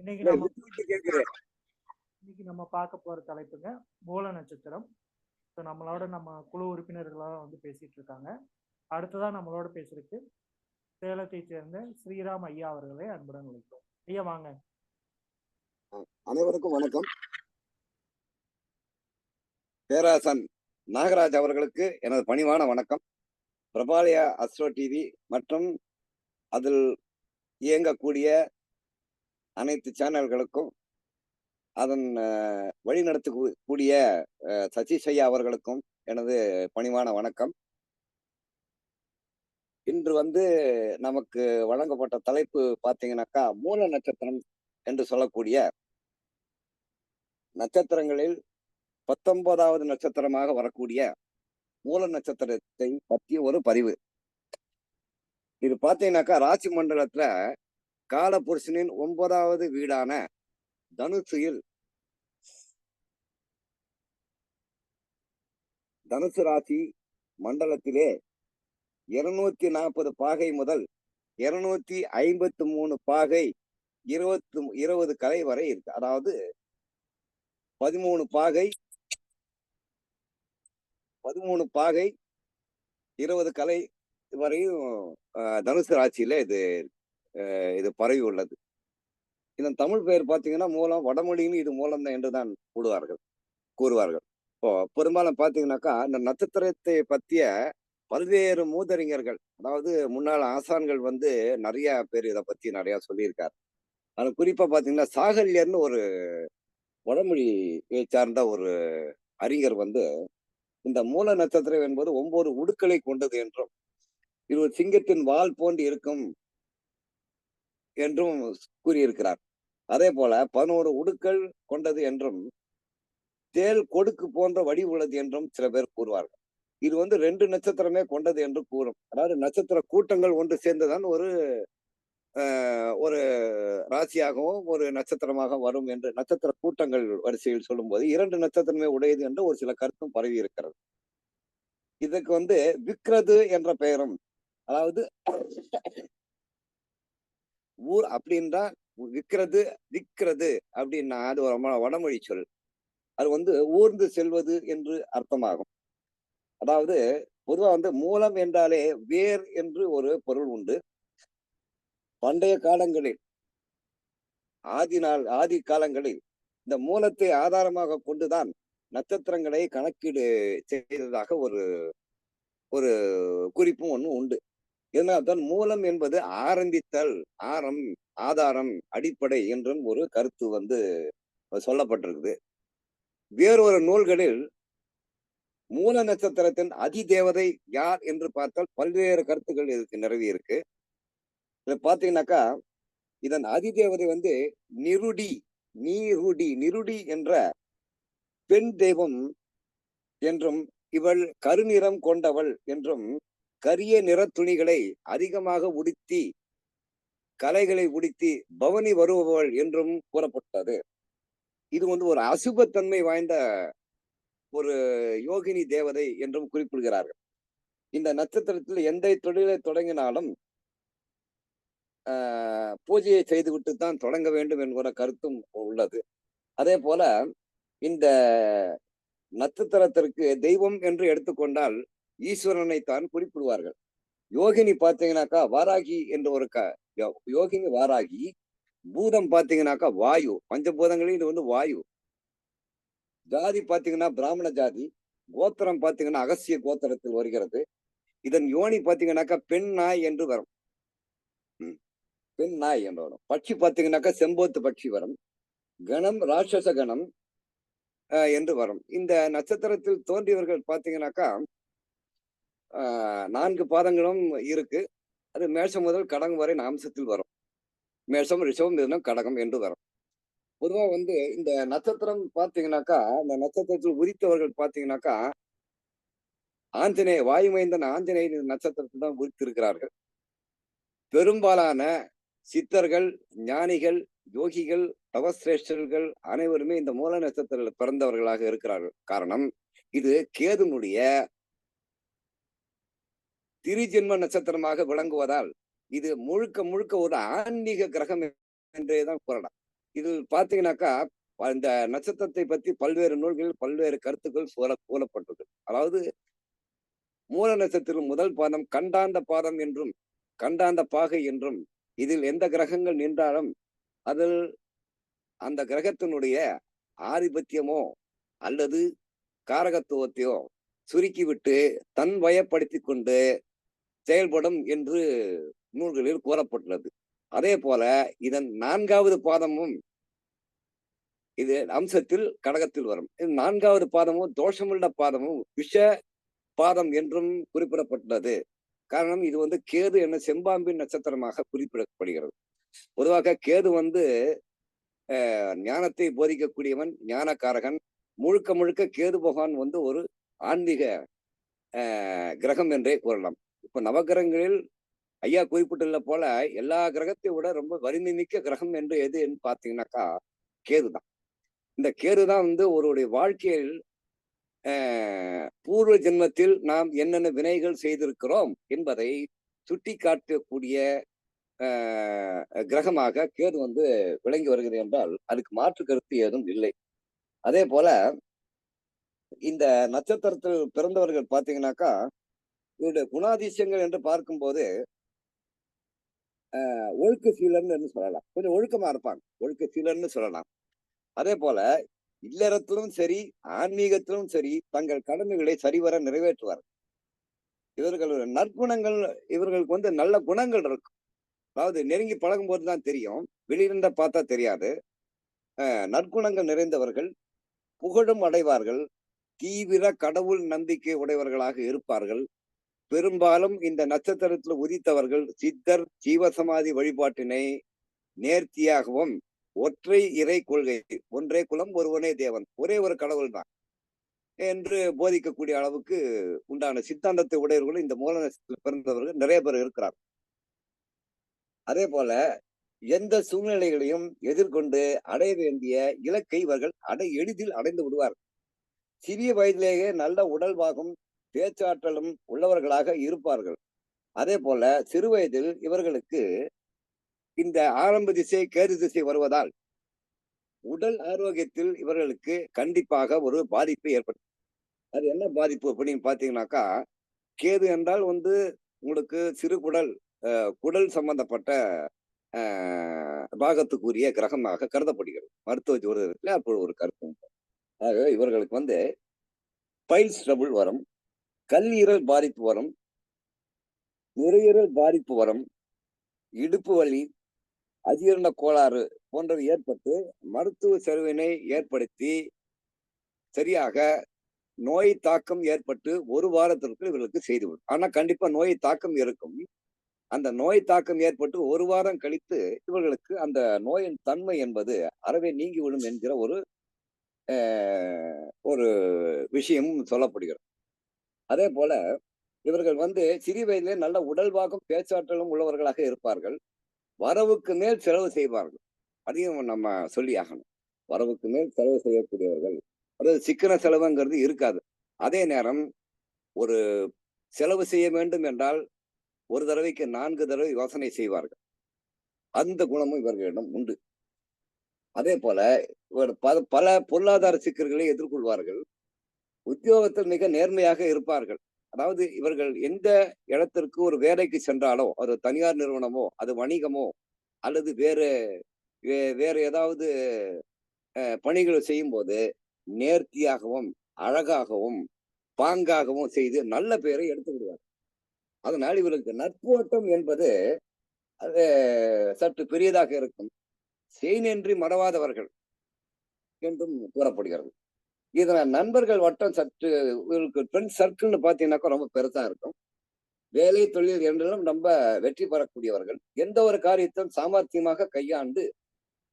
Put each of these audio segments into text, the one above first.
இன்னைக்கு நம்ம இன்னைக்கு நம்ம பார்க்க போற தலைப்புங்க மூல நட்சத்திரம். ஸோ நம்மளோட நம்ம குழு உறுப்பினர்களாக வந்து பேசிட்டு இருக்காங்க. அடுத்ததா நம்மளோட பேசுறதுக்கு சேலத்தை சேர்ந்த ஸ்ரீராம் ஐயா அவர்களை அன்புடன் அழைக்கிறோம் ஐயா வாங்க. அனைவருக்கும் வணக்கம். பேராசன் நாகராஜ் அவர்களுக்கு எனது பணிவான வணக்கம். பிரபாலயா அஸ்ட்ரோ டிவி மற்றும் அதில் இயங்கக்கூடிய அனைத்து சேனல்களுக்கும் அதன் வழிநடத்த வழிநடத்தக்கூடிய அஹ், ஐயா அவர்களுக்கும் எனது பணிவான வணக்கம். இன்று வந்து நமக்கு வழங்கப்பட்ட தலைப்பு பார்த்தீங்கன்னாக்கா மூல நட்சத்திரம் என்று சொல்லக்கூடிய நட்சத்திரங்களில் பத்தொன்பதாவது நட்சத்திரமாக வரக்கூடிய மூல நட்சத்திரத்தை பற்றிய ஒரு பதிவு. இது பார்த்தீங்கன்னாக்கா ராசி மண்டலத்துல காலபுருஷனின் ஒன்பதாவது வீடான தனுசுயில் தனுசு ராசி மண்டலத்திலே இருநூத்தி நாற்பது பாகை முதல் இருநூத்தி ஐம்பத்தி மூணு பாகை இருபத்து இருபது கலை வரை இருக்கு. அதாவது பதிமூணு பாகை பதிமூணு பாகை இருபது கலை வரையும் அஹ், தனுசு ராசியில இது இருக்கு. இது பரவி உள்ளது. இதன் தமிழ் பெயர் பார்த்தீங்கன்னா மூலம் வடமொழியும் இது மூலம் தான் என்றுதான் கூடுவார்கள் கூறுவார்கள். இப்போ பெரும்பாலும் பார்த்தீங்கன்னாக்கா இந்த நட்சத்திரத்தை பற்றிய பல்வேறு மூதறிஞர்கள் அதாவது முன்னாள் ஆசான்கள் வந்து நிறைய பேர் இதை பற்றி நிறையா சொல்லியிருக்காரு. அதில் குறிப்பாக பார்த்தீங்கன்னா சாகல்யர்னு ஒரு வடமொழியை சார்ந்த ஒரு அறிஞர் வந்து இந்த மூல நட்சத்திரம் என்பது ஒன்பது உடுக்களை கொண்டது என்றும் இது ஒரு சிங்கத்தின் வால் போன்று இருக்கும் என்றும் கூறியிருக்கிறார். அதே போல பதினோரு உடுக்கள் கொண்டது என்றும் தேல் கொடுக்கு போன்ற வடிவு உள்ளது என்றும் சில பேர் கூறுவார்கள். இது வந்து ரெண்டு நட்சத்திரமே கொண்டது என்று கூறும். அதாவது நட்சத்திர கூட்டங்கள் ஒன்று சேர்ந்துதான் ஒரு ஒரு ராசியாகவும் ஒரு நட்சத்திரமாக வரும் என்று நட்சத்திர கூட்டங்கள் வரிசையில் சொல்லும்போது இரண்டு நட்சத்திரமே உடையது என்று ஒரு சில கருத்தும் பரவி இருக்கிறது. இதுக்கு வந்து விக்ரது என்ற பெயரும் அதாவது ஊர் அப்படின்றா விக்கிறது விக்கிறது அப்படின்னா அது ஒரு வடமொழி சொல். அது வந்து ஊர்ந்து செல்வது என்று அர்த்தமாகும். அதாவது பொதுவா வந்து மூலம் என்றாலே வேர் என்று ஒரு பொருள் உண்டு. பண்டைய காலங்களில் ஆதி நாள் ஆதி காலங்களில் இந்த மூலத்தை ஆதாரமாக கொண்டுதான் நட்சத்திரங்களை கணக்கீடு செய்ததாக ஒரு ஒரு குறிப்பும் ஒன்று உண்டு. இதனால்தான் மூலம் என்பது ஆரம்பித்தல் ஆரம் ஆதாரம் அடிப்படை என்றும் ஒரு கருத்து வந்து சொல்லப்பட்டிருக்குது. வேறொரு நூல்களில் மூல நட்சத்திரத்தின் அதிதேவதை யார் என்று பார்த்தால் பல்வேறு கருத்துக்கள் இதுக்கு நிறவி இருக்கு. இதை பார்த்தீங்கன்னாக்கா இதன் அதிதேவதை வந்து நிருடி நீருடி நிருடி என்ற பெண் தெய்வம் என்றும் இவள் கருநிறம் கொண்டவள் என்றும் கரிய நிற துணிகளை அதிகமாக உடுத்தி கலைகளை உடுத்தி பவனி வருபவள் என்றும் கூறப்பட்டது. இது வந்து ஒரு அசுபத்தன்மை வாய்ந்த ஒரு யோகினி தேவதை என்றும் குறிப்பிடுகிறார்கள். இந்த நட்சத்திரத்தில் எந்த தொழிலை தொடங்கினாலும் ஆஹ், பூஜையை செய்துவிட்டு தான் தொடங்க வேண்டும் என்கிற கருத்தும் உள்ளது. அதே போல இந்த நட்சத்திரத்திற்கு தெய்வம் என்று எடுத்துக்கொண்டால் ஈஸ்வரனை தான் குறிப்பிடுவார்கள். யோகினி பார்த்தீங்கன்னாக்கா வாராகி என்ற ஒரு க யோ- யோகினி வாராகி பூதம் பார்த்தீங்கன்னாக்கா வாயு பஞ்சபூதங்களையும் இது வந்து வாயு. ஜாதி பார்த்தீங்கன்னா பிராமண ஜாதி கோத்திரம் பார்த்தீங்கன்னா அகசிய கோத்திரத்தில் வருகிறது. இதன் யோனி பார்த்தீங்கன்னாக்கா பெண் நாய் என்று வரும். பெண் நாய் என்று வரும். பட்சி பார்த்தீங்கன்னாக்கா செம்போத்து பட்சி வரும். கணம் ராட்சச கணம் அஹ், என்று வரும். இந்த நட்சத்திரத்தில் தோன்றியவர்கள் பார்த்தீங்கன்னாக்கா நான்கு பாதங்களும் இருக்கு. அது மேஷம் முதல் கடகம் வரை நாம்சத்தில் வரும். மேஷம் ரிஷபம் மிதுனம் கடகம் என்று வரும். பொதுவா வந்து இந்த நட்சத்திரம் பார்த்தீங்கன்னாக்கா இந்த நட்சத்திரத்தில் உதித்தவர்கள் பார்த்தீங்கன்னாக்கா ஆஞ்சநேய வாயுமைந்தன் ஆஞ்சநேயர் நட்சத்திரத்தில் தான் உதித்திருக்கிறார்கள். பெரும்பாலான சித்தர்கள் ஞானிகள் யோகிகள் தவசிரேஷ்டர்கள் அனைவருமே இந்த மூல நட்சத்திரத்தில் பிறந்தவர்களாக இருக்கிறார்கள். காரணம் இது கேதுனுடைய திரிஜென்ம நட்சத்திரமாக விளங்குவதால் இது முழுக்க முழுக்க ஒரு ஆன்மீக கிரகம் என்றே தான் கூறலாம். இதில் பார்த்தீங்கன்னாக்கா இந்த நட்சத்திரத்தை பற்றி பல்வேறு நூல்களில் பல்வேறு கருத்துக்கள் சூழ கூறப்பட்டது அதாவது மூல நட்சத்திரம் முதல் பாதம் கண்டாந்த பாதம் என்றும் கண்டாந்த பாகை என்றும் இதில் எந்த கிரகங்கள் நின்றாலும் அதில் அந்த கிரகத்தினுடைய ஆதிபத்தியமோ அல்லது காரகத்துவத்தையோ சுருக்கிவிட்டு தன் வயப்படுத்தி கொண்டு செயல்படும் என்று நூல்களில் கூறப்பட்டுள்ளது. அதே போல இதன் நான்காவது பாதமும் இது அம்சத்தில் கடகத்தில் வரும். இது நான்காவது பாதமும் தோஷமுள்ள பாதமும் விஷ பாதம் என்றும் குறிப்பிடப்பட்டுள்ளது. காரணம் இது வந்து கேது என செம்பாம்பின் நட்சத்திரமாக குறிப்பிடப்படுகிறது. பொதுவாக கேது வந்து ஞானத்தை போதிக்கக்கூடியவன் ஞானக்காரகன். முழுக்க முழுக்க கேது பகவான் வந்து ஒரு ஆன்மீக கிரகம் என்றே கூறலாம். இப்ப நவகிரகங்களில் ஐயா குறிப்பிட்டுள்ள போல எல்லா கிரகத்தை விட ரொம்ப வலிமை மிக்க கிரகம் என்று எது என்று பார்த்தீங்கன்னாக்கா கேது தான். இந்த கேது தான் வந்து ஒருவருடைய வாழ்க்கையில் பூர்வ ஜென்மத்தில் நாம் என்னென்ன வினைகள் செய்திருக்கிறோம் என்பதை சுட்டி காட்டக்கூடிய கிரகமாக கேது வந்து விளங்கி வருகிறது என்றால் அதுக்கு மாற்று கருத்து ஏதும் இல்லை. அதே போல இந்த நட்சத்திரத்தில் பிறந்தவர்கள் பார்த்தீங்கன்னாக்கா இவருடைய குணாதிசயங்கள் என்று பார்க்கும்போது அஹ், ஒழுக்க சீலர்னு என்று சொல்லலாம். கொஞ்சம் ஒழுக்கமா இருப்பாங்க. ஒழுக்க சீலர்னு சொல்லலாம். அதே போல இல்லறத்திலும் சரி ஆன்மீகத்திலும் சரி தங்கள் கடமைகளை சரிவர நிறைவேற்றுவார். இவர்களுடைய நற்குணங்கள் இவர்களுக்கு வந்து நல்ல குணங்கள் இருக்கும். அதாவது நெருங்கி பழகும் போது தான் தெரியும். வெளியிருந்த பார்த்தா தெரியாது. நற்குணங்கள் நிறைந்தவர்கள் புகழும் அடைவார்கள். தீவிர கடவுள் நம்பிக்கை உடையவர்களாக இருப்பார்கள். பெரும்பாலும் இந்த நட்சத்திரத்தில் உதித்தவர்கள் சித்தர் ஜீவசமாதி வழிபாட்டினை நேர்த்தியாகவும் ஒற்றை இறை கொள்கை ஒன்றே குலம் ஒருவனே தேவன் ஒரே ஒரு கடவுள் தான் என்று போதிக்கக்கூடிய அளவுக்கு உண்டான சித்தாந்தத்தை உடையவர்கள் இந்த மூல நட்சத்திரத்தில் பிறந்தவர்கள் நிறைய பேர் இருக்கிறார் அதே போல எந்த சூழ்நிலைகளையும் எதிர்கொண்டு அடைய வேண்டிய இலக்கை இவர்கள் அடை எளிதில் அடைந்து விடுவார் சிறிய வயதிலேயே நல்ல உடல்வாகும் பேச்சாற்றலும் உள்ளவர்களாக இருப்பார்கள். அதே போல சிறு வயதில் இவர்களுக்கு இந்த ஆரம்ப திசை கேது திசை வருவதால் உடல் ஆரோக்கியத்தில் இவர்களுக்கு கண்டிப்பாக ஒரு பாதிப்பு ஏற்படும். அது என்ன பாதிப்பு அப்படின்னு பார்த்தீங்கன்னாக்கா கேது என்றால் வந்து உங்களுக்கு சிறு குடல் குடல் சம்பந்தப்பட்ட பாகத்துக்குரிய கிரகமாக கருதப்படுகிறது. மருத்துவ ஜோதிடத்தில் அப்பொழுது ஒரு கருத்து ஆகவே இவர்களுக்கு வந்து பைல்ஸ் ட்ரபுள் வரும். கல்லீரல் பாதிப்பு வரும் நுரையீரல் பாதிப்பு வரும் இடுப்பு வலி அஜீரண கோளாறு போன்றவை ஏற்பட்டு மருத்துவ செலவினை ஏற்படுத்தி சரியாக நோய் தாக்கம் ஏற்பட்டு ஒரு வாரத்திற்கு இவர்களுக்கு செய்துவிடும் ஆனா கண்டிப்பா நோய் தாக்கம் இருக்கும். அந்த நோய் தாக்கம் ஏற்பட்டு ஒரு வாரம் கழித்து இவர்களுக்கு அந்த நோயின் தன்மை என்பது அறவே நீங்கிவிடும் என்கிற ஒரு அஹ், ஒரு விஷயமும் சொல்லப்படுகிறது. அதே போல இவர்கள் வந்து சிறு வயதிலே நல்ல உடல்வாகும் பேச்சாற்றலும் உள்ளவர்களாக இருப்பார்கள். வரவுக்கு மேல் செலவு செய்வார்கள். அதையும் நம்ம சொல்லி ஆகணும் வரவுக்கு மேல் செலவு செய்யக்கூடியவர்கள். அதாவது சிக்கன செலவுங்கிறது இருக்காது. அதே நேரம் ஒரு செலவு செய்ய வேண்டும் என்றால் ஒரு தடவைக்கு நான்கு தடவை யோசனை செய்வார்கள். அந்த குணமும் இவர்களிடம் உண்டு. அதே போல இவர் பல- பல பொருளாதார சிக்கல்களை எதிர்கொள்வார்கள். உத்தியோகத்தில் மிக நேர்மையாக இருப்பார்கள். அதாவது இவர்கள் எந்த இடத்திற்கு ஒரு வேலைக்கு சென்றாலோ அது தனியார் நிறுவனமோ அது வணிகமோ அல்லது வேறு வேறு ஏதாவது அஹ், பணிகள் செய்யும்போது நேர்த்தியாகவும் அழகாகவும் பாங்காகவும் செய்து நல்ல பெயரை எடுத்து விடுவார் அதனால் இவர்களுக்கு நட்போட்டம் என்பது அது சற்று பெரியதாக இருக்கும். செய்நன்றி மறவாதவர்கள் என்றும் கூறப்படுகிறது. இதுல நண்பர்கள் வட்டம் சற்று இவருக்கு ஃப்ரெண்ட் சர்க்கிள்னு பார்த்தீங்கன்னாக்கா ரொம்ப பெருசா இருக்கும். வேலை தொழில் என்றும் ரொம்ப வெற்றி பெறக்கூடியவர்கள். எந்த ஒரு காரியத்தையும் சாமர்த்தியமாக கையாண்டு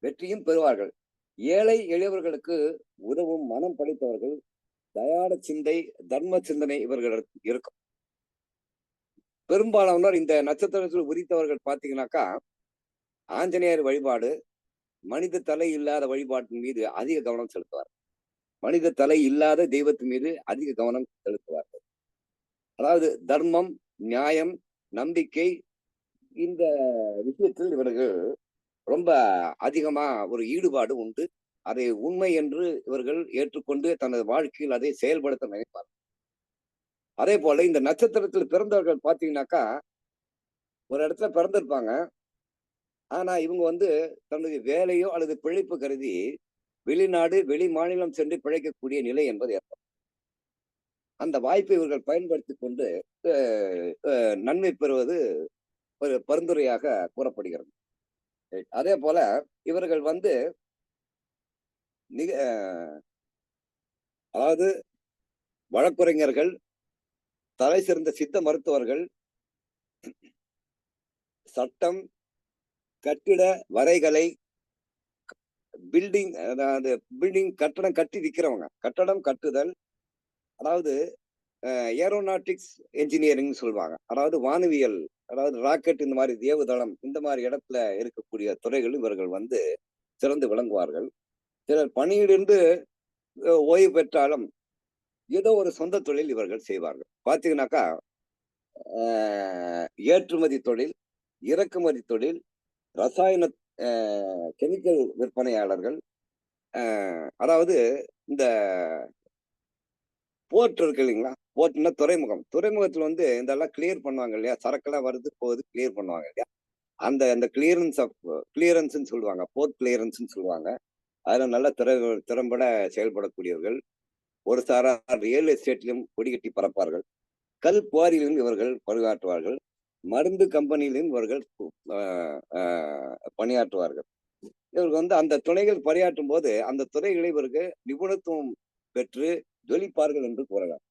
வெற்றியும் பெறுவார்கள். ஏழை எளியவர்களுக்கு உதவும் மனம் படைத்தவர்கள் தயார சிந்தை தர்ம சிந்தனை இவர்களுக்கு இருக்கும். பெரும்பாலானோர் இந்த நட்சத்திரத்தில் உரித்தவர்கள் பார்த்தீங்கன்னாக்கா ஆஞ்சநேயர் வழிபாடு மனித தலை இல்லாத வழிபாட்டின் மீது அதிக கவனம் செலுத்துவார் மனித தலை இல்லாத தெய்வத்தின் மீது அதிக கவனம் செலுத்துவார்கள். அதாவது தர்மம் நியாயம் நம்பிக்கை இந்த விஷயத்தில் இவர்கள் ரொம்ப அதிகமா ஒரு ஈடுபாடு உண்டு. அதை உண்மை என்று இவர்கள் ஏற்றுக்கொண்டு தனது வாழ்க்கையில் அதை செயல்படுத்த நினைப்பார் அதே போல இந்த நட்சத்திரத்தில் பிறந்தவர்கள் பார்த்தீங்கன்னாக்கா ஒரு இடத்துல பிறந்திருப்பாங்க. ஆனா இவங்க வந்து தன்னுடைய வேலையோ அல்லது பிழைப்பு கருதி வெளிநாடு வெளி மாநிலம் சென்று பிழைக்கக்கூடிய நிலை என்பது ஏற்படும் அந்த வாய்ப்பை இவர்கள் பயன்படுத்தி கொண்டு நன்மை பெறுவது ஒரு பரிந்துரையாக கூறப்படுகிறது. அதே போல இவர்கள் வந்து அதாவது வழக்குரைஞர்கள் தலை சிறந்த சித்த மருத்துவர்கள் சட்டம் கட்டிட வரைகலை பில்டிங் அதாவது பில்டிங் கட்டடம் கட்டி விற்கிறவங்க கட்டடம் கட்டுதல் அதாவது ஏரோநாட்டிக்ஸ் என்ஜினியரிங் சொல்லுவாங்க. அதாவது வானவியல் அதாவது ராக்கெட் இந்த மாதிரி ஏவுதளம் இந்த மாதிரி இடத்துல இருக்கக்கூடிய துறைகள் இவர்கள் வந்து சிறந்து விளங்குவார்கள். சிலர் பணியிலிருந்து ஓய்வு பெற்றாலும் ஏதோ ஒரு சொந்த தொழில் இவர்கள் செய்வார்கள். பார்த்தீங்கன்னாக்கா ஏற்றுமதி தொழில் இறக்குமதி தொழில் ரசாயன கெமிக்கல் விற்பனையாளர்கள் அதாவது இந்த போர்ட் இருக்கு இல்லைங்களா? போர்ட்னா துறைமுகம். துறைமுகத்துல வந்து இதெல்லாம் கிளியர் பண்ணுவாங்க இல்லையா? சரக்கெல்லாம் வருது போகுது கிளியர் பண்ணுவாங்க இல்லையா? அந்த அந்த கிளியரன்ஸ் ஆஃப் கிளியரன்ஸ்ன்னு சொல்லுவாங்க. போர்ட் கிளியரன்ஸ்ன்னு சொல்லுவாங்க. அதில் நல்ல திற திறம்பட செயல்படக்கூடியவர்கள். ஒரு சாரா ரியல் எஸ்டேட்லையும் கொடிகட்டி பறப்பார்கள். கல் குவாரியிலும் இவர்கள் பணியாற்றுவார்கள் மருந்து கம்பெனியிலும் இவர்கள் ஆஹ், பணியாற்றுவார்கள். இவர்கள் வந்து அந்த துறைகள் பணியாற்றும் போது அந்த துறைகளை இவருக்கு நிபுணத்துவம் பெற்று ஜொலிப்பார்கள் என்று கூறலாம்.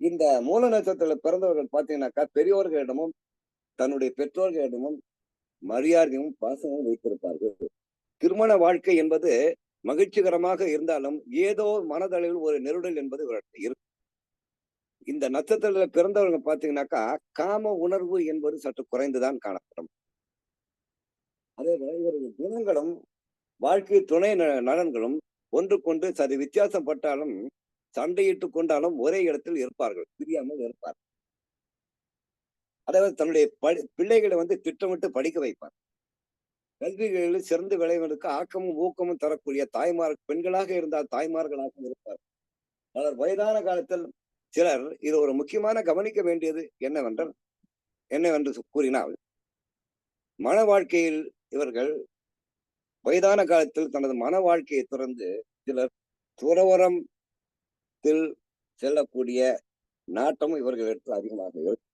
இந்த மூல நட்சத்திரத்தில் பிறந்தவர்கள் பார்த்தீங்கன்னாக்கா பெரியோர்களிடமும் தன்னுடைய பெற்றோர்களிடமும் மரியாதையும் பாசமும் வைத்திருப்பார்கள். திருமண வாழ்க்கை என்பது மகிழ்ச்சிகரமாக இருந்தாலும் ஏதோ மனதளவில் ஒரு நெருடல் என்பது இவர்கிட்ட இருக்கும் இந்த நட்சத்திரத்துல பிறந்தவங்க பாத்தீங்கன்னாக்கா காம உணர்வு என்பது சற்று குறைந்துதான் காணப்படும். அதே போல இவருடைய குணங்களும் வாழ்க்கை துணை நலன்களும் நலன்களும் ஒன்றுக்கொன்று சரி வித்தியாசப்பட்டாலும் சண்டையிட்டு கொண்டாலும் ஒரே இடத்தில் இருப்பார்கள் பிரியாமல் இருப்பார். அதாவது தன்னுடைய படி பிள்ளைகளை வந்து திட்டமிட்டு படிக்க வைப்பார். கல்விகளில் சிறந்து விளைவதற்கு ஆக்கமும் ஊக்கமும் தரக்கூடிய தாய்மார் பெண்களாக இருந்தால் தாய்மார்களாக இருப்பார் பலர் வயதான காலத்தில் சிலர் இது ஒரு முக்கியமான கவனிக்க வேண்டியது என்னவென்றால் என்னவென்று கூறினால் மன வாழ்க்கையில் இவர்கள் வயதான காலத்தில் தனது மன வாழ்க்கையை துறந்து சிலர் துறவரத்தில் செல்லக்கூடிய நாட்டம் இவர்களிடத்தில் அதிகமாக இருக்கும்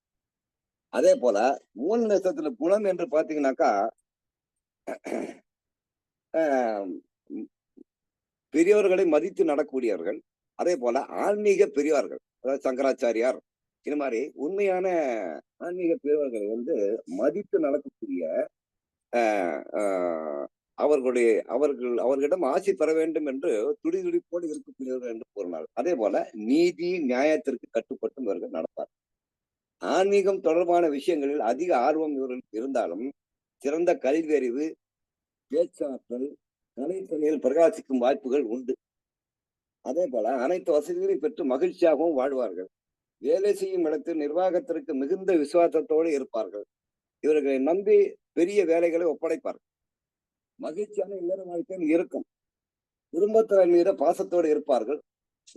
அதே போல மூல நட்சத்திர குணம் என்று பார்த்தீங்கன்னாக்கா ஆஹ் பெரியவர்களை மதித்து நடக்கூடியவர்கள் அதே போல ஆன்மீக பெரியவர்கள் அதாவது சங்கராச்சாரியார் இது மாதிரி உண்மையான ஆன்மீக பெருவர்களை வந்து மதித்து நடக்கக்கூடிய ஆஹ் ஆஹ் அவர்களுடைய அவர்கள் அவர்களிடம் ஆசி பெற வேண்டும் என்று துடிதுடிப்போடு இருக்கக்கூடியவர்கள் என்று கூறினார். அதே போல நீதி நியாயத்திற்கு கட்டுப்பட்டு இவர்கள் நடப்பார். ஆன்மீகம் தொடர்பான விஷயங்களில் அதிக ஆர்வம் இவர்களுக்கு இருந்தாலும் சிறந்த கல்வியறிவு பேச்சாற்றல் கலைத்துறையில் பிரகாசிக்கும் வாய்ப்புகள் உண்டு. அதே போல அனைத்து வசதிகளையும் பெற்று மகிழ்ச்சியாகவும் வாழ்வார்கள். வேலை செய்யும் இடத்தில் நிர்வாகத்திற்கு மிகுந்த விசுவாசத்தோடு இருப்பார்கள். இவர்களை நம்பி பெரிய வேலைகளை ஒப்படைப்பார்கள். மகிழ்ச்சியான இல்லற வாழ்க்கையும் இருக்கும். குடும்பத்தினர் மீது பாசத்தோடு இருப்பார்கள்.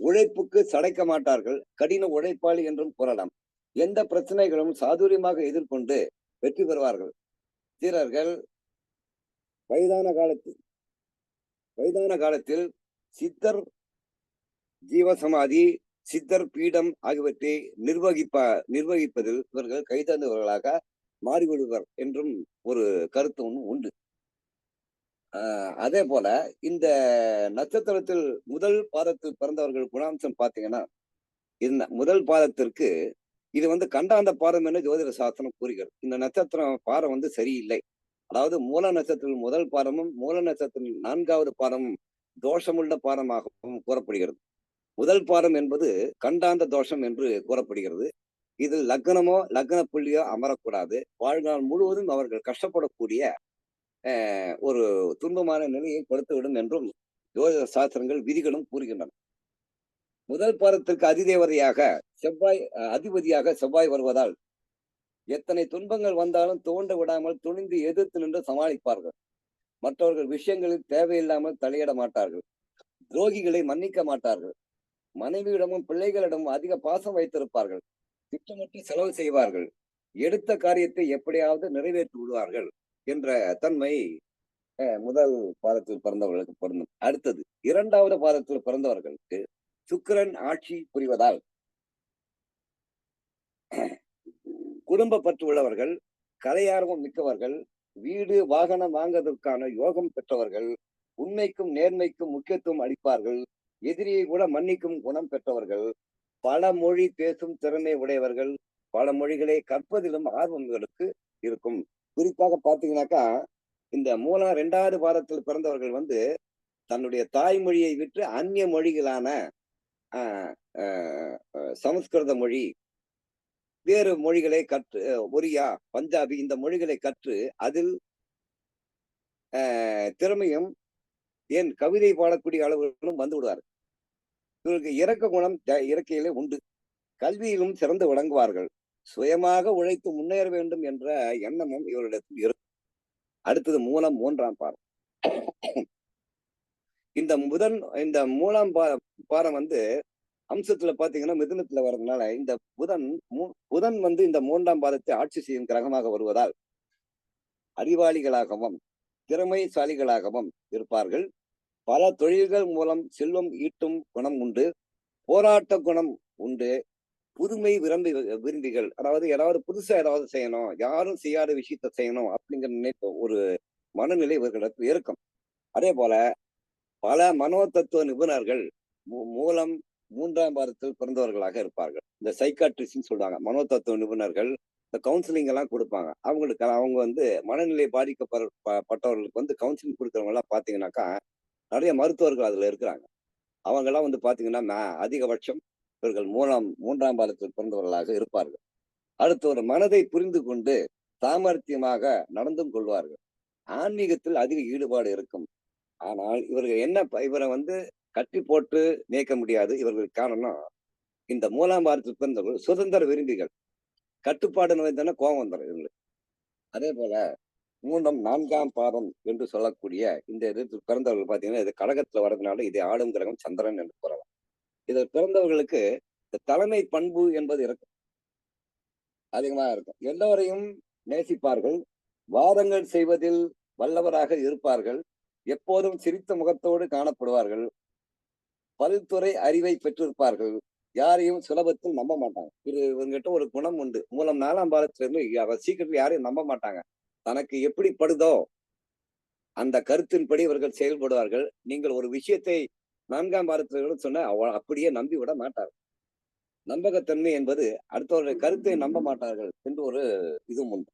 உழைப்புக்கு சடைக்க மாட்டார்கள். கடின உழைப்பாளி என்றும் கூறலாம். எந்த பிரச்சனைகளும் சாதுரியமாக எதிர்கொண்டு வெற்றி பெறுவார்கள். வீரர்கள் வயதான காலத்தில் வயதான காலத்தில் சித்தர் ஜீவசமாதி சித்தர் பீடம் ஆகியவற்றை நிர்வகிப்ப நிர்வகிப்பதில் இவர்கள் கைதந்தவர்களாக மாறிவிடுவர் என்றும் ஒரு கருத்து ஒன்று உண்டு. ஆஹ் அதே போல இந்த நட்சத்திரத்தில் முதல் பாதத்தில் பிறந்தவர்கள் குணாம்சம் பார்த்தீங்கன்னா இந்த முதல் பாதத்திற்கு இது வந்து கண்டாந்த பாதம் என்று ஜோதிட சாஸ்திரம் கூறுகிறது. இந்த நட்சத்திரம் பாதம் வந்து சரியில்லை. அதாவது மூல நட்சத்திரத்தில் முதல் பாதமும் மூல நட்சத்திரத்தில் நான்காவது பாதமும் தோஷமுள்ள பாதமாகவும் கூறப்படுகிறது. முதல் பாதம் என்பது கண்டாந்த தோஷம் என்று கூறப்படுகிறது. இதில் லக்னமோ லக்ன புள்ளியோ அமரக்கூடாது. வாழ்நாள் முழுவதும் அவர்கள் கஷ்டப்படக்கூடிய ஒரு துன்பமான நிலையை கொடுத்துவிடும் என்றும் ஜோதிட சாஸ்திரங்கள் விதிகளும் கூறுகின்றன. முதல் பாதத்திற்கு அதிதேவதையாக செவ்வாய் அஹ், அதிபதியாக செவ்வாய் வருவதால் எத்தனை துன்பங்கள் வந்தாலும் தோண்ட விடாமல் துணிந்து எதிர்த்து நின்று சமாளிப்பார்கள். மற்றவர்கள் விஷயங்களில் தேவையில்லாமல் தலையிட மாட்டார்கள். துரோகிகளை மன்னிக்க மாட்டார்கள். மனைவியிடமும் பிள்ளைகளிடமும் அதிக பாசம் வைத்திருப்பார்கள். திட்டமிட்டு செலவு செய்வார்கள். எடுத்த காரியத்தை எப்படியாவது நிறைவேற்றி விடுவார்கள் என்ற தன்மை முதல் பாதத்தில் பிறந்தவர்களுக்கு பொருந்தும். அடுத்தது இரண்டாவது பாதத்தில் பிறந்தவர்களுக்கு சுக்கிரன் ஆட்சி புரிவதால் குடும்ப பற்று உள்ளவர்கள் கலையார்வம் மிக்கவர்கள் வீடு வாகனம் வாங்குவதற்கான யோகம் பெற்றவர்கள் உண்மைக்கும் நேர்மைக்கும் முக்கியத்துவம் அளிப்பார்கள். எதிரியை கூட மன்னிக்கும் குணம் பெற்றவர்கள் பல மொழி பேசும் திறமை உடையவர்கள் பல மொழிகளை கற்பதிலும் ஆர்வங்களுக்கு இருக்கும். குறிப்பாக பாத்தீங்கன்னாக்கா இந்த மூலம் இரண்டாவது வாரத்தில் பிறந்தவர்கள் வந்து தன்னுடைய தாய்மொழியை விட்டு அந்நிய மொழிகளான ஆஹ், ஆஹ், சமஸ்கிருத மொழி வேறு மொழிகளை கற்று ஒரியா பஞ்சாபி இந்த மொழிகளை கற்று அதில் ஆஹ், திறமையும் ஏன் கவிதை பாடக்கூடிய அளவுகளும் வந்து விடுவார் இவருக்கு இறக்க குணம் த- இயற்கையிலே உண்டு. கல்வியிலும் சிறந்து விளங்குவார்கள். சுயமாக உழைத்து முன்னேற வேண்டும் என்ற எண்ணமும் இவரிடத்தில் இருக்கும் அடுத்தது மூலம் மூன்றாம் பாரம் இந்த முதன் இந்த மூலாம் பா பாரம் வந்து அம்சத்துல பாத்தீங்கன்னா மிதுனத்துல வர்றதுனால இந்த புதன் புதன் வந்து இந்த மூன்றாம் பாதத்தை ஆட்சி செய்யும் கிரகமாக வருவதால் அறிவாளிகளாகவும் திறமைசாலிகளாகவும் இருப்பார்கள். பல தொழில்கள் மூலம் செல்வம் ஈட்டும் குணம் உண்டு. போராட்ட குணம் உண்டு. புதுமை விரும்பி விரும்பிகள். அதாவது ஏதாவது புதுசா ஏதாவது செய்யணும். யாரும் செய்யாத விஷயத்த செய்யணும் அப்படிங்கிற நினைப்பு ஒரு மனநிலை இவர்களிடத்தில் இருக்கும். அதே போல பல மனோ தத்துவ நிபுணர்கள் மூ- மூலம் மூன்றாம் வாரத்தில் பிறந்தவர்களாக இருப்பார்கள். இந்த சைக்காட்ரிஸ்ட்னு சொல்றாங்க மனோ தத்துவ நிபுணர்கள் இந்த கவுன்சிலிங் எல்லாம் கொடுப்பாங்க. அவங்களுக்கு அவங்க வந்து மனநிலை பாதிக்கப்பட்டவர்களுக்கு வந்து கவுன்சிலிங் கொடுக்குறவங்க எல்லாம் பாத்தீங்கன்னாக்கா நிறைய மருத்துவர்கள் அதுல இருக்கிறாங்க. அவங்க எல்லாம் வந்து பாத்தீங்கன்னா அதிகபட்சம் இவர்கள் மூணாம் மூன்றாம் பாலத்தில் பிறந்தவர்களாக இருப்பார்கள். அடுத்து ஒரு மனதை புரிந்து கொண்டு சாமர்த்தியமாக நடந்தும் கொள்வார்கள். ஆன்மீகத்தில் அதிக ஈடுபாடு இருக்கும். ஆனால் இவர்கள் என்ன இவரை வந்து கட்டி போட்டு நீக்க முடியாது. இவர்களுக்கு காரணம் இந்த மூலாம் பாரத்தில் பிறந்தவர்கள் சுதந்திர விரும்பிகள். கட்டுப்பாடு நோய்தானே கோபம் வந்துடும் இவங்களுக்கு. அதே போல மூன்றாம் நான்காம் பாதம் என்று சொல்லக்கூடிய இந்த இடத்தில் பிறந்தவர்கள் பார்த்தீங்கன்னா இது கடகத்துல வரதுனால இதை ஆளும் கிரகம் சந்திரன் என்று கூறலாம். இதில் பிறந்தவர்களுக்கு இந்த தலைமை பண்பு என்பது இருக்கும். அதிகமாக இருக்கும். எல்லோரையும் நேசிப்பார்கள். வாதங்கள் செய்வதில் வல்லவராக இருப்பார்கள். எப்போதும் சிரித்த முகத்தோடு காணப்படுவார்கள். பல்துறை அறிவை பெற்றிருப்பார்கள். யாரையும் சுலபத்தில் நம்ப மாட்டாங்க. இது இவங்ககிட்ட ஒரு குணம் உண்டு. மூலம் நாலாம் பாலத்திலிருந்து அவர் சீக்கிரத்தில் யாரையும் நம்ப மாட்டாங்க. தனக்கு எப்படி படுதோ அந்த கருத்தின்படி இவர்கள் செயல்படுவார்கள். நீங்கள் ஒரு விஷயத்தை நான்காம் வாரத்தில் சொன்ன அவ- அப்படியே நம்பி விட மாட்டார்கள். நம்பகத்தன்மை என்பது அடுத்தவருடைய கருத்தை நம்ப மாட்டார்கள் என்று ஒரு இதுவும் உண்டு.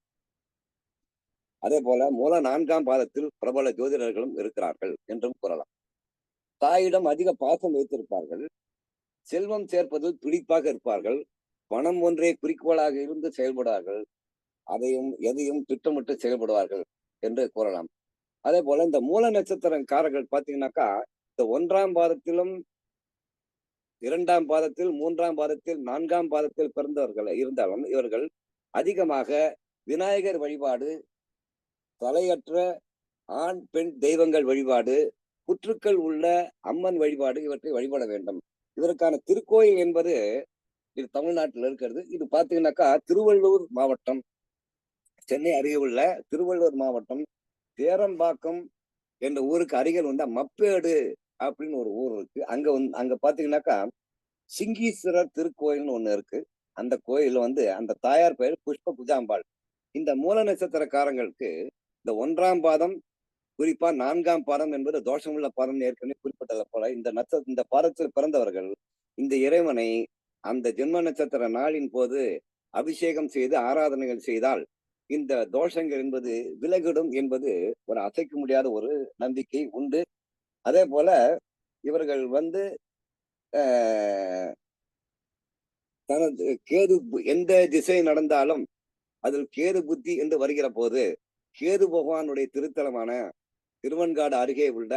அதே போல மூல நான்காம் பாதத்தில் பிரபல ஜோதிடர்களும் இருக்கிறார்கள் என்றும் கூறலாம். தாயிடம் அதிக பாசம் வைத்திருப்பார்கள். செல்வம் சேர்ப்பதில் துடிப்பாக இருப்பார்கள். பணம் ஒன்றே குறிக்கோளாக இருந்து செயல்படுவார்கள். அதையும் எதையும் திட்டமிட்டு செயல்படுவார்கள் என்று கூறலாம். அதே போல இந்த மூல நட்சத்திரக்காரர்கள் பாத்தீங்கன்னாக்கா இந்த ஒன்றாம் பாதத்திலும் இரண்டாம் பாதத்தில் மூன்றாம் பாதத்தில் நான்காம் பாதத்தில் பிறந்தவர்கள் இருந்தாலும் இவர்கள் அதிகமாக விநாயகர் வழிபாடு தலையற்ற ஆண் பெண் தெய்வங்கள் வழிபாடு புற்றுக்கள் உள்ள அம்மன் வழிபாடு இவற்றை வழிபட வேண்டும். இதற்கான திருக்கோயில் என்பது இது தமிழ்நாட்டில் இருக்கிறது. இது பார்த்தீங்கன்னாக்கா திருவள்ளூர் மாவட்டம். சென்னை அருகே உள்ள திருவள்ளூர் மாவட்டம் தேரம்பாக்கம் என்ற ஊருக்கு அருகில் வந்து மப்பேடு அப்படின்னு ஒரு ஊர் இருக்கு. அங்க வந்து அங்க பாத்தீங்கன்னாக்கா சிங்கீஸ்வரர் திருக்கோயில்னு ஒண்ணு இருக்கு. அந்த கோயில் வந்து அந்த தாயார் பெயர் புஷ்ப புஜாம்பாள். இந்த மூல நட்சத்திரக்காரங்களுக்கு இந்த ஒன்றாம் பாதம் குறிப்பா நான்காம் பாதம் என்பது தோஷமுள்ள பாதம் ஏற்கனவே குறிப்பிட்டதை போல இந்த நட்ச இந்த பாதத்தில் பிறந்தவர்கள் இந்த இறைவனை அந்த ஜென்ம நட்சத்திர நாளின் போது அபிஷேகம் செய்து ஆராதனைகள் செய்தால் இந்த தோஷங்கள் என்பது விலகிடும் என்பது ஒரு அசைக்க முடியாத ஒரு நம்பிக்கை உண்டு. அதே போல இவர்கள் வந்து ஆஹ், தனது கேது எந்த திசை நடந்தாலும் அதில் கேது புத்தி என்று வருகிற போது கேது பகவானுடைய திருத்தலமான திருவன்காடு அருகே உள்ள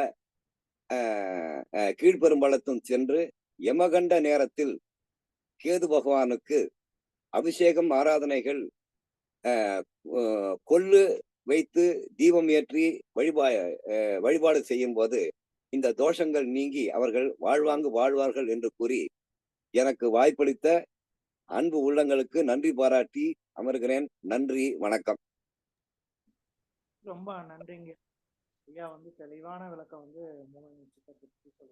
கீழ்பெரும்பலத்தும் சென்று யமகண்ட நேரத்தில் கேது பகவானுக்கு அபிஷேகம் ஆராதனைகள் கொள்ளு வைத்து தீபம் ஏற்றி வழிபா வழிபாடு செய்யும் போது இந்த தோஷங்கள் நீங்கி அவர்கள் வாழ்வாங்கு வாழ்வார்கள் என்று கூறி எனக்கு வாய்ப்பளித்த அன்பு உள்ளங்களுக்கு நன்றி பாராட்டி அமர்கிறேன். நன்றி வணக்கம். ரொம்ப நன்றிங்க. ஐயா வந்து தெளிவான விளக்கம் வந்து மூல நட்சத்திரத்தை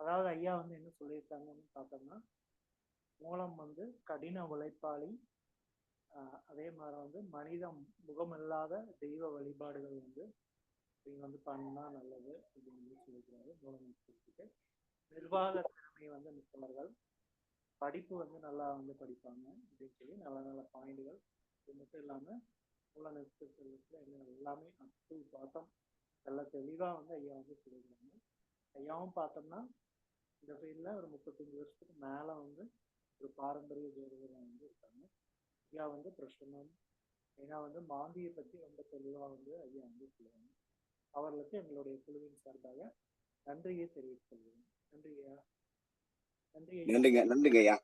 அதாவது ஐயா வந்து என்ன சொல்லியிருக்காங்கன்னு பார்த்தோம்னா மூலம் வந்து கடின உழைப்பாளி அதே மாதிரி வந்து மனிதம் முகமில்லாத தெய்வ வழிபாடுகள் வந்து நீங்க வந்து பண்ணா நல்லது அப்படின்னு சொல்லிக்கிறாரு சொல்லியிருக்காரு நிர்வாக திறமை வந்து மிக்கவர்கள். படிப்பு வந்து நல்லா வந்து படிப்பாங்க. அப்படின்னு சொல்லி நல்ல நல்ல பாயிண்டுகள் இது மட்டும் இல்லாமல் மூல என்ன எல்லாமே அப் டு பாட்டம் எல்லாம் தெளிவாக வந்து ஐயா வந்து சொல்லியிருக்காங்க. ஐயாவும் பார்த்தோம்னா இந்த ஃபீல்டில் ஒரு முப்பத்தஞ்சு வருஷத்துக்கு மேலே வந்து ஒரு பாரம்பரிய ஜோதிடர் வந்து இருக்காங்க. ஐயா வந்து பிரசன்னம். ஏன்னா வந்து மாந்தியை பற்றி ரொம்ப தெளிவாக வந்து ஐயா வந்து சொல்லுவாங்க அவர்களுக்கு எங்களுடைய குழுவின் சார்பாக நன்றியை தெரிவித்துக் கொள்வோம் நன்றி ஐயா. நன்றி நன்றிங்க நன்றிங்க ஐயா.